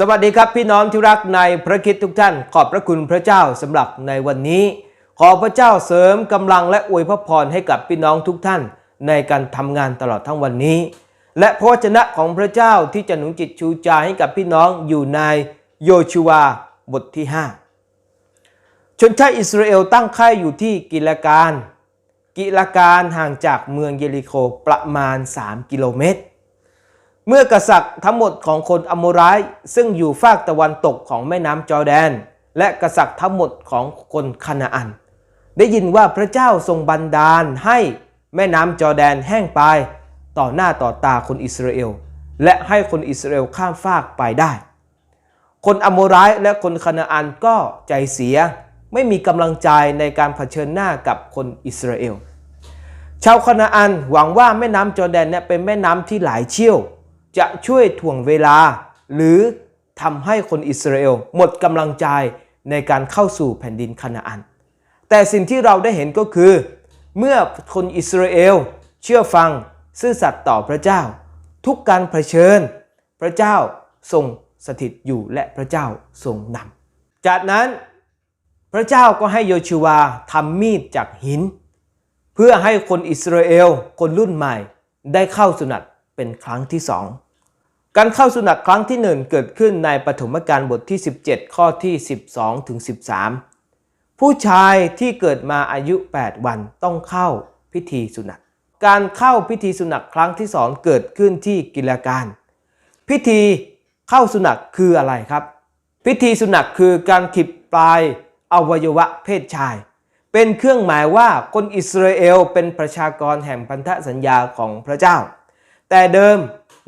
สวัสดีครับพี่น้องที่รักในพระคิดทุกท่าน ขอบพระคุณพระเจ้าสำหรับในวันนี้ ขอพระเจ้าเสริมกำลังและอวยพระพรให้กับพี่น้องทุกท่าน ในการทำงานตลอดทั้งวันนี้ และพระวจนะของพระเจ้าที่จะหนุนจิตชูใจให้กับพี่น้องอยู่ในโยชูวาบทที่ 5 ชนชาติอิสราเอลตั้งค่ายอยู่ที่กิลการ กิลการห่างจากเมืองเยริโคประมาณ 3 กิโลเมตร เมื่อกษัตริย์ทั้งหมดของคนอโมไรซึ่งอยู่ฝากตะวันตกของแม่น้ำจอร์แดน และกษัตริย์ทั้งหมดของคนคานาอัน ได้ยินว่าพระเจ้าทรงบันดาลให้แม่น้ำจอร์แดนแห้งไปต่อหน้าต่อตาคนอิสราเอล และให้คนอิสราเอลข้ามฟากไปได้ คนอโมไรต์และคนคานาอันก็ใจเสีย ไม่มีกำลังใจในการเผชิญหน้ากับคนอิสราเอล ชาวคานาอันหวังว่าแม่น้ำจอร์แดนเนี่ยเป็นแม่น้ำที่หลายเชี่ยว จะช่วยถ่วงเวลา หรือทำให้คนอิสราเอลหมดกำลังใจในการเข้าสู่แผ่นดินคานาอัน แต่สิ่งที่เราได้เห็นก็คือ เมื่อคนอิสราเอลเชื่อฟังซื่อสัตย์ต่อพระเจ้า ทุกการเผชิญ พระเจ้าทรงสถิตอยู่และพระเจ้าทรงนำจากนั้นพระเจ้าก็ให้โยชูวาทำมีดจากหิน เพื่อให้คนอิสราเอลคนรุ่นใหม่ได้เข้าสุนัต เป็นครั้งที่สองการเข้าสุนัตครั้งที่หนึ่งเกิดขึ้นในปฐมกาลบทที่ 17 ข้อที่ 12ถึง13 ผู้ชายที่เกิดมาอายุ 8 วันต้องเข้าพิธีสุนัตการเข้าพิธีสุนัตครั้งที่สองเกิดขึ้นที่กิลการ พิธีเข้าสุนัตคืออะไรครับ พิธีสุนัตคือการขีดปลายอวัยวะเพศชาย เป็นเครื่องหมายว่าคนอิสราเอลเป็นประชากรแห่งพันธสัญญาของพระเจ้า แต่เดิม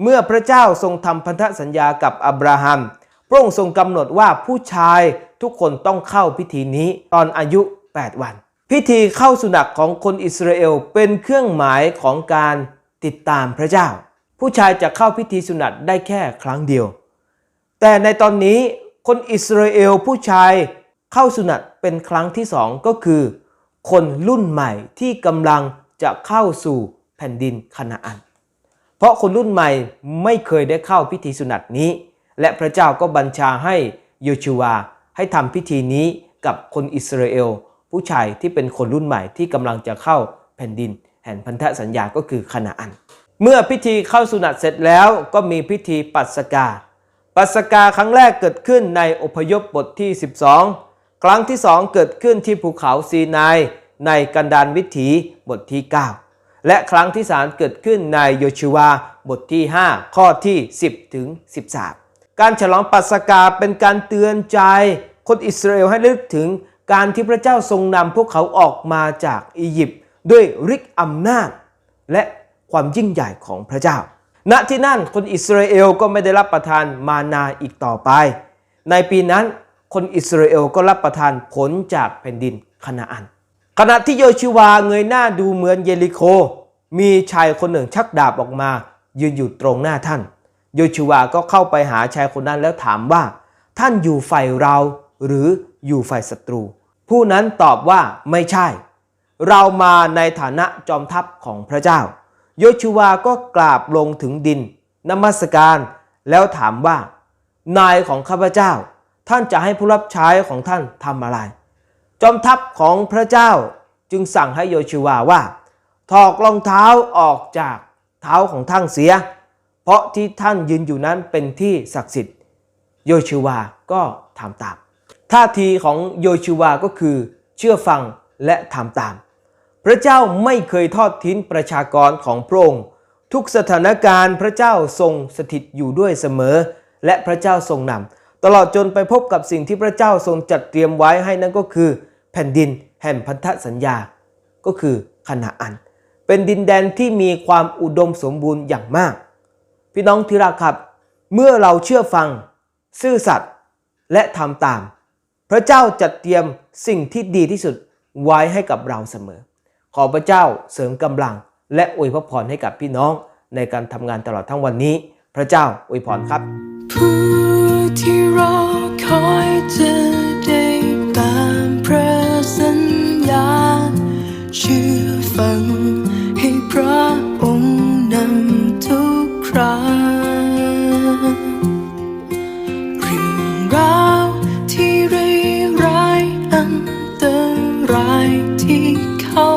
เมื่อพระเจ้าทรงทำพันธสัญญากับอับราฮัม พระองค์ทรงกำหนดว่าผู้ชายทุกคนต้องเข้าพิธีนี้ตอนอายุ 8 วัน พิธีเข้าสุนัขของคนอิสราเอลเป็นเครื่องหมายของการติดตามพระเจ้า ผู้ชายจะเข้าพิธีสุนัขได้แค่ครั้งเดียว แต่ในตอนนี้คนอิสราเอลผู้ชายเข้าสุนัตเป็นครั้งที่สองก็คือ คนรุ่นใหม่ที่กำลังจะเข้าสู่แผ่นดินคานาอัน เพราะคนรุ่นใหม่ไม่เคยได้เข้าพิธีสุนัตนี้ และพระเจ้าก็บัญชาให้โยชูวาให้ทำพิธีนี้กับคนอิสราเอล ผู้ชายที่เป็นคนรุ่นใหม่ที่กำลังจะเข้าแผ่นดิน แห่งพันธสัญญาก็คือคานาอัน เมื่อพิธีเข้าสุนัตเสร็จแล้วก็มีพิธีปัสกา ปัสกาครั้งแรกเกิดขึ้นในอพยพบทที่ 12 ครั้งที่สองเกิดขึ้นที่ภูเขาซีนายในกันดานวิถีบทที่ 9 และครั้งที่สามเกิดขึ้นในโยชูวาบทที่ 5 ข้อที่ 10 ถึง 13 การฉลองปัสกาเป็นการเตือนใจ คนอิสราเอลให้นึกถึงการที่พระเจ้าทรงนำพวกเขาออกมาจากอียิปต์ด้วยฤทธิ์อำนาจ และความยิ่งใหญ่ของพระเจ้า ณ ที่นั่นคนอิสราเอลก็ไม่ได้รับประทานมานาอีกต่อไป ในปีนั้นคนอิสราเอลก็รับประทานผลจากแผ่นดินคานาอัน ขณะที่โยชิวาเงยหน้าดูเหมือนเยริโค มีชายคนหนึ่งชักดาบออกมา ยืนอยู่ตรงหน้าท่าน โยชิวาก็เข้าไปหาชายคนนั้นแล้วถามว่า ท่านอยู่ฝ่ายเราหรืออยู่ฝ่ายศัตรู ผู้นั้นตอบว่าไม่ใช่ เรามาในฐานะจอมทัพของพระเจ้า โยชูวาก็กราบลงถึงดินนมัสการ แล้วถามว่า นายของข้าพเจ้า ท่านจะให้ผู้รับใช้ของท่านทำอะไร จอมทัพของพระเจ้าจึงสั่งให้โยชูวาว่า ถอกรองเท้าออกจากเท้าของท่านเสีย เพราะที่ท่านยืนอยู่นั้นเป็นที่ศักดิ์สิทธิ์ โยชูวาก็ทำตาม ท่าทีของโยชูวาก็คือ เชื่อฟังและทำตาม พระเจ้าไม่เคยทอดทิ้งประชากรของพระองค์ ทุกสถานการณ์พระเจ้าทรงสถิตอยู่ด้วยเสมอ และพระเจ้าทรงนำตลอดจนไปพบกับสิ่งที่พระเจ้าทรงจัดเตรียมไว้ให้นั่นก็คือ แผ่นดินแห่งพันธสัญญา ก็คือคณาอัน เป็นดินแดนที่มีความอุดมสมบูรณ์อย่างมาก พี่น้องที่รักครับ เมื่อเราเชื่อฟัง ซื่อสัตย์และทำตาม พระเจ้าจัดเตรียมสิ่งที่ดีที่สุดไว้ให้กับเราเสมอ ขอพระเจ้าเสริมกำลัง และอวยพระพรให้กับพี่น้องในการทำงานตลอดทั้งวันนี้ พระเจ้าอวยพรครับ ผู้ที่รอคอยจะ เชื่อฟัง ให้พระองค์นำทุกคราเรื่องราวที่ร้ายร้ายอันตรายที่เขา